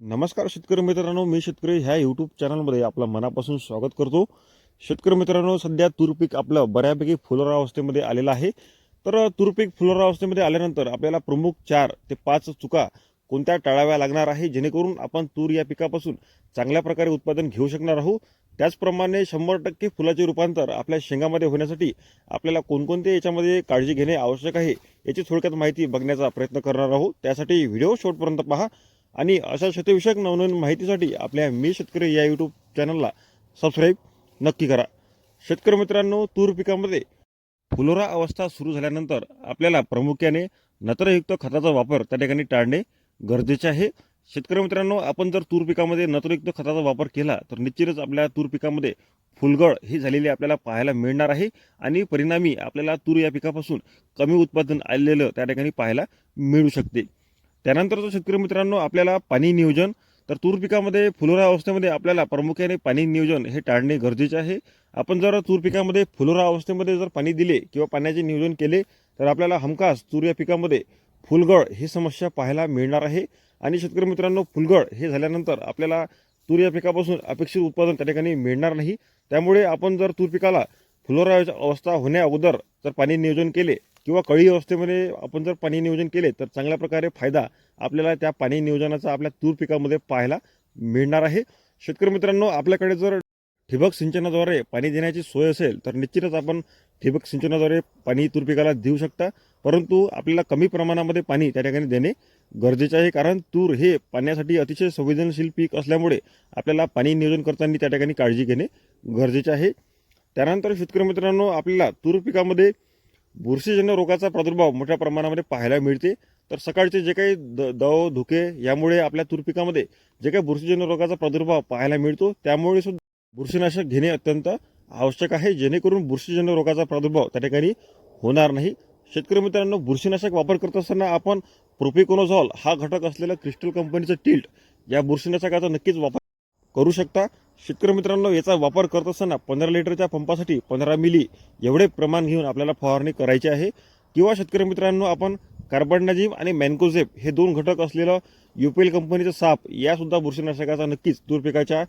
नमस्कार शेतकरी मित्रांनो मी शेतकरी ह्या यूट्यूब चॅनलमध्ये आपलं मनापासून स्वागत करतो. शेतकरी मित्रांनो सध्या तूर पीक आपलं बऱ्यापैकी फुलोरा अवस्थेमध्ये आलेलं आहे. तर तूर पीक फुलोरा अवस्थेमध्ये आल्यानंतर आपल्याला प्रमुख चार ते पाच चुका कोणत्या टाळाव्या लागणार आहे? जेणेकरून आपण तूर या पिकापासून चांगल्या प्रकारे उत्पादन घेऊ शकणार आहोत. त्याचप्रमाणे शंभर टक्के फुलाचे रूपांतर आपल्या शेंगामध्ये होण्यासाठी आपल्याला कोणकोणते याच्यामध्ये काळजी घेणे आवश्यक आहे याची थोडक्यात माहिती बघण्याचा प्रयत्न करणार आहोत. त्यासाठी व्हिडिओ शेवटपर्यंत पहा. आणि अशा शेतीविषयक नवनवीन माहितीसाठी आपल्या मी शेतकरी या यूट्यूब चॅनलला सबस्क्राईब नक्की करा. शेतकरी मित्रांनो तूर पिकामध्ये फुलोरा अवस्था सुरू झाल्यानंतर आपल्याला प्रामुख्याने नत्रयुक्त खताचा वापर त्या ठिकाणी टाळणे गरजेचे आहे. शेतकरी मित्रांनो आपण जर तूर पिकामध्ये नत्रयुक्त खताचा वापर केला तर निश्चितच आपल्या तूर पिकामध्ये फुलगळ ही झालेली आपल्याला पाहायला मिळणार आहे आणि परिणामी आपल्याला तूर या पिकापासून कमी उत्पादन आलेलं त्या ठिकाणी पाहायला मिळू शकते. त्यानंतरचा शेतकरी मित्रांनो आपल्याला पाणी नियोजन. तर तूर पिकामध्ये फुलोरा अवस्थेमध्ये आपल्याला प्रामुख्याने पाणी नियोजन हे टाळणे गरजेचे आहे. आपण जर तूर पिकामध्ये फुलोरा अवस्थेमध्ये जर पाणी दिले किंवा पाण्याचे नियोजन केले तर आपल्याला हमखास तूर या पिकामध्ये फुलगळ ही समस्या पाहायला मिळणार आहे. आणि शेतकरी मित्रांनो फुलगळ हे झाल्यानंतर आपल्याला तूर या पिकापासून अपेक्षित उत्पादन त्या ठिकाणी मिळणार नाही. त्यामुळे आपण जर तूर पिकाला फुलोरा अवस्था होण्या अगोदर जर पाणी नियोजन केले किंवा कळी अवस्थेमध्ये आपण जर पाणी नियोजन केले तर चांगल्या प्रकारे फायदा आपल्याला त्या पाणी नियोजनाचा आपल्या तूर पिकामध्ये पाहायला मिळणार आहे. शेतकरी मित्रांनो आपल्याकडे जर ठिबक सिंचनाद्वारे पाणी देण्याची सोय असेल तर निश्चितच आपण ठिबक सिंचनाद्वारे पाणी तूर पिकाला देऊ शकता. परंतु आपल्याला कमी प्रमाणामध्ये पाणी त्या ठिकाणी देणे गरजेचे आहे कारण तूर हे पाण्यासाठी अतिशय संवेदनशील पीक असल्यामुळे आपल्याला पाणी नियोजन करताना त्या ठिकाणी काळजी घेणे गरजेचे आहे. त्यानंतर शेतकरी मित्रांनो आपल्याला तूर पिकामध्ये बुरशीजन्य रोगाचा प्रादुर्भाव मोठ्या प्रमाणामध्ये पाहायला मिळते. तर सकाळचे जे काही द दव धुके यामुळे आपल्या तूर पिकामध्ये जे काही बुरशीजन्य रोगाचा प्रादुर्भाव पाहायला मिळतो त्यामुळे सुद्धा बुरशीनाशक घेणे अत्यंत आवश्यक आहे. जेणेकरून बुरशीजन्य रोगाचा प्रादुर्भाव त्या ठिकाणी होणार नाही. शेतकरी मित्रांनो बुरशीनाशक वापर करत असताना आपण प्रोपिकोनोझॉल हा घटक असलेलं क्रिस्टल कंपनीचं टिल्ट या बुरशीनाशकाचा नक्कीच वापर करू शकता. शेतकरी मित्रांनो याचा वापर करत असताना पंधरा लिटरच्या पंपासाठी पंधरा मिली एवढे प्रमाण घेऊन आपल्याला फवारणी करायची आहे. किंवा शेतकरी मित्रांनो आपण कार्बनडाजिम आणि मॅन्कोझेप हे दोन घटक असलेलं युपीएल कंपनीचं साप यासुद्धा बुरशीनाशकाचा नक्कीच तूर पिकाच्या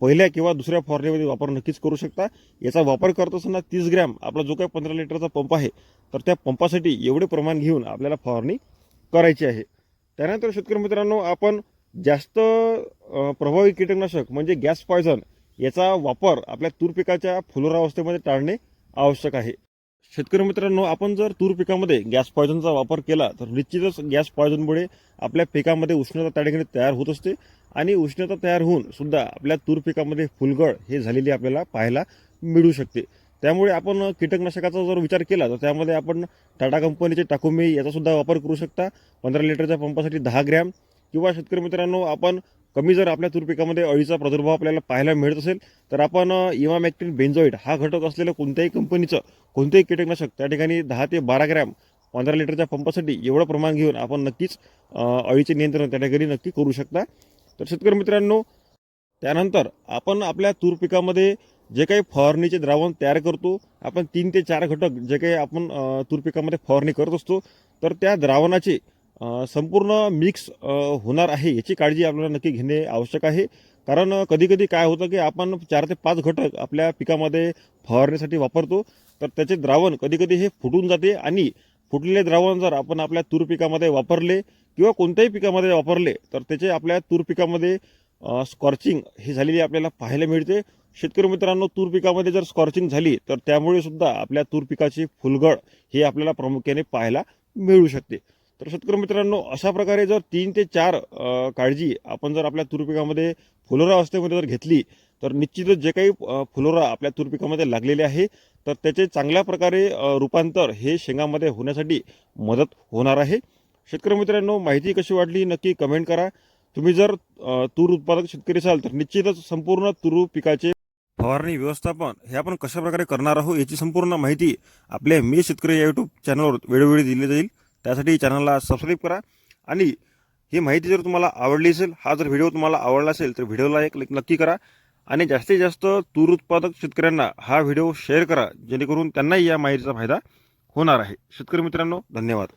पहिल्या किंवा दुसऱ्या फवारणीमध्ये वापर नक्कीच करू शकता. याचा वापर करत असताना तीस ग्रॅम आपला जो काही पंधरा लिटरचा पंप आहे तर त्या पंपासाठी एवढे प्रमाण घेऊन आपल्याला फवारणी करायची आहे. त्यानंतर शेतकरी मित्रांनो आपण जास्त प्रभावी कीटकनाशक म्हणजे गॅस पॉयझन याचा वापर आपल्या तूर पिकाच्या फुलोरावस्थेमध्ये टाळणे आवश्यक आहे. शेतकरी मित्रांनो आपण जर तूर पिकामध्ये गॅस पॉयझनचा वापर केला तर निश्चितच गॅस पॉयझनमुळे आपल्या पिकामध्ये उष्णता त्या ठिकाणी तयार होत असते आणि उष्णता तयार होऊन सुद्धा आपल्या तूर पिकामध्ये फुलगळ हे झालेली आपल्याला पाहायला मिळू शकते. त्यामुळे आपण कीटकनाशकाचा जर विचार केला तर त्यामध्ये आपण टाटा कंपनीचे टाकोमी याचासुद्धा वापर करू शकता. पंधरा लिटरच्या पंपासाठी दहा ग्रॅम किंवा शेतकरी मित्रांनो आपण कमी जर आपल्या तूर पिकामध्ये अळीचा प्रादुर्भाव आपल्याला पाहायला मिळत असेल तर आपण इमामॅक्टिन बेन्झॉइड हा घटक असलेलं कोणत्याही कंपनीचं कोणतंही कीटकनाशक त्या ठिकाणी दहा ते बारा ग्रॅम पंधरा लिटरच्या पंपासाठी एवढं प्रमाण घेऊन आपण नक्कीच अळीचे नियंत्रण त्या ठिकाणी नक्की करू शकता. तर शेतकरी मित्रांनो त्यानंतर आपण आपल्या तूर पिकामध्ये जे काही फवारणीचे द्रावण तयार करतो आपण तीन ते चार घटक जे काही आपण तूर पिकामध्ये फवारणी करत असतो तर त्या द्रावणाचे संपूर्ण मिक्स होणार आहे याची काळजी आपल्याला नक्की घेणे आवश्यक आहे. कारण कधीकधी काय होतं की आपण चार ते पाच घटक आपल्या पिकामध्ये फवारणीसाठी वापरतो. तर त्याचे द्रावण कधीकधी हे फुटून जाते आणि फुटलेले द्रावण जर आपण आपल्या तूर पिकामध्ये वापरले किंवा कोणत्याही पिकामध्ये वापरले तर त्याचे आपल्या तूर पिकामध्ये स्कॉर्चिंग ही झालेली आपल्याला पाहायला मिळते. शेतकरी मित्रांनो तूर पिकामध्ये जर स्कॉर्चिंग झाली तर त्यामुळे सुद्धा आपल्या तूर पिकाची फुलगळ ही आपल्याला प्रामुख्याने पाहायला मिळू शकते. तर शेतकरी मित्रांनो अशा प्रकारे जर तीन ते चार काळजी आपण जर आपल्या तूर पिकामध्ये फुलोरा अवस्थेमध्ये जर घेतली तर निश्चितच जे काही फुलोरा आपल्या तूर पिकामध्ये लागलेले आहे तर त्याचे चांगल्या प्रकारे रूपांतर हे शेंगामध्ये होण्यासाठी मदत होणार आहे. शेतकरी मित्रांनो माहिती कशी वाटली नक्की कमेंट करा. तुम्ही जर तूर उत्पादक शेतकरी असाल तर निश्चितच संपूर्ण तूर पिकाचे फवारणी व्यवस्थापन हे आपण कशाप्रकारे करणार आहोत याची संपूर्ण माहिती आपल्या मी शेतकरी या यूट्यूब चॅनलवर वेळोवेळी दिली जाईल. त्यासाठी चॅनलला सबस्क्राईब करा. आणि ही माहिती जर तुम्हाला आवडली असेल हा जर व्हिडिओ तुम्हाला आवडला असेल तर व्हिडिओला एक नक्की करा. आणि जास्तीत जास्त तूर उत्पादक शेतकऱ्यांना हा व्हिडिओ शेअर करा जेणेकरून त्यांनाही या माहितीचा फायदा होणार आहे. शेतकरी मित्रांनो धन्यवाद.